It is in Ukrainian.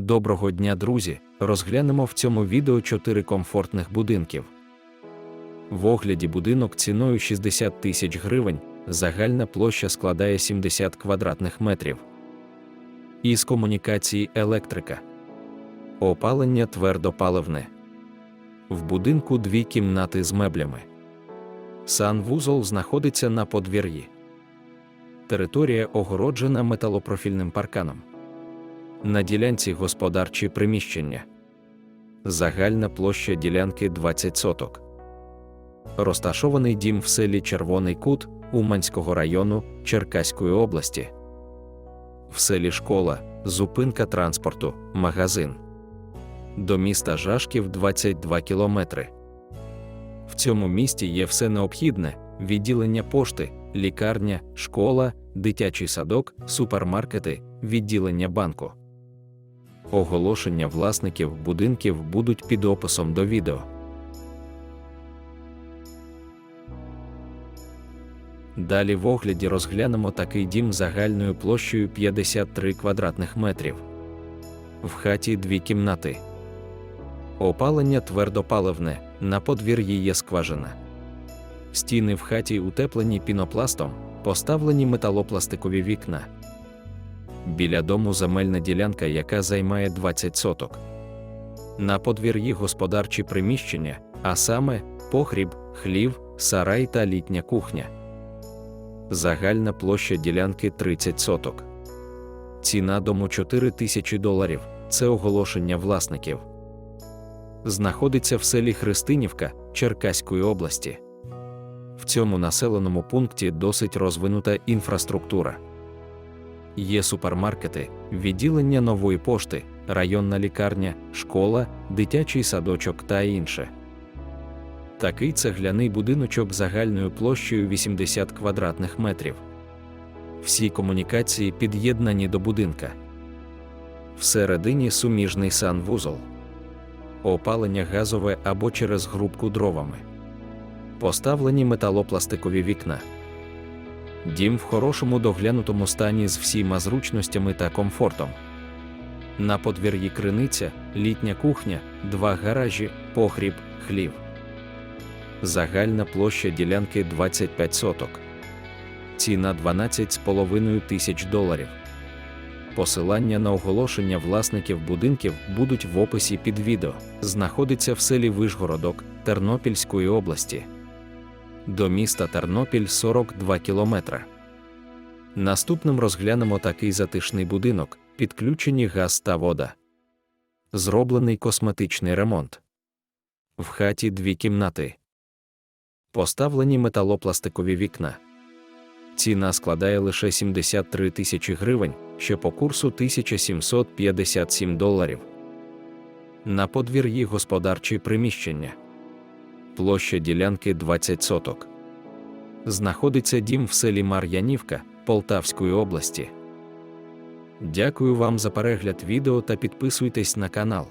Доброго дня, друзі! Розглянемо в цьому відео 4 комфортних будинків. В огляді будинок ціною 60 тисяч гривень, загальна площа складає 70 квадратних метрів. Із комунікації електрика. Опалення твердопаливне. В будинку дві кімнати з меблями. Санвузол знаходиться на подвір'ї. Територія огороджена металопрофільним парканом. На ділянці господарчі приміщення. Загальна площа ділянки 20 соток. Розташований дім в селі Червоний Кут Уманського району Черкаської області. В селі школа, зупинка транспорту, магазин. До міста Жашків 22 кілометри. В цьому місті є все необхідне: відділення пошти, лікарня, школа, дитячий садок, супермаркети, відділення банку. Оголошення власників будинків будуть під описом до відео. Далі в огляді розглянемо такий дім загальною площею 53 квадратних метрів. В хаті дві кімнати. Опалення твердопаливне, на подвір'ї є скважина. Стіни в хаті утеплені пінопластом, поставлені металопластикові вікна. Біля дому земельна ділянка, яка займає 20 соток. На подвір'ї господарчі приміщення, а саме погріб, хлів, сарай та літня кухня. Загальна площа ділянки 30 соток. Ціна дому 4 тисячі доларів це оголошення власників. Знаходиться в селі Христинівка Черкаської області. В цьому населеному пункті досить розвинута інфраструктура. Є супермаркети, відділення нової пошти, районна лікарня, школа, дитячий садочок та інше. Такий цегляний будиночок загальною площею 80 квадратних метрів. Всі комунікації під'єднані до будинка. Всередині суміжний санвузол, опалення газове або через грубку дровами, поставлені металопластикові вікна. Дім в хорошому доглянутому стані з всіма зручностями та комфортом. На подвір'ї криниця, літня кухня, два гаражі, погріб, хлів. Загальна площа ділянки 25 соток. Ціна 12,5 тисяч доларів. Посилання на оголошення власників будинків будуть в описі під відео. Знаходиться в селі Вишгородок Тернопільської області. До міста Тернопіль 42 кілометра. Наступним розглянемо такий затишний будинок, підключені газ та вода. Зроблений косметичний ремонт. В хаті дві кімнати. Поставлені металопластикові вікна. Ціна складає лише 73 тисячі гривень, що по курсу 1757 доларів. На подвір'ї господарчі приміщення. Площа ділянки 20 соток. Знаходиться дім в селі Мар'янівка Полтавської області. Дякую вам за перегляд відео та підписуйтесь на канал.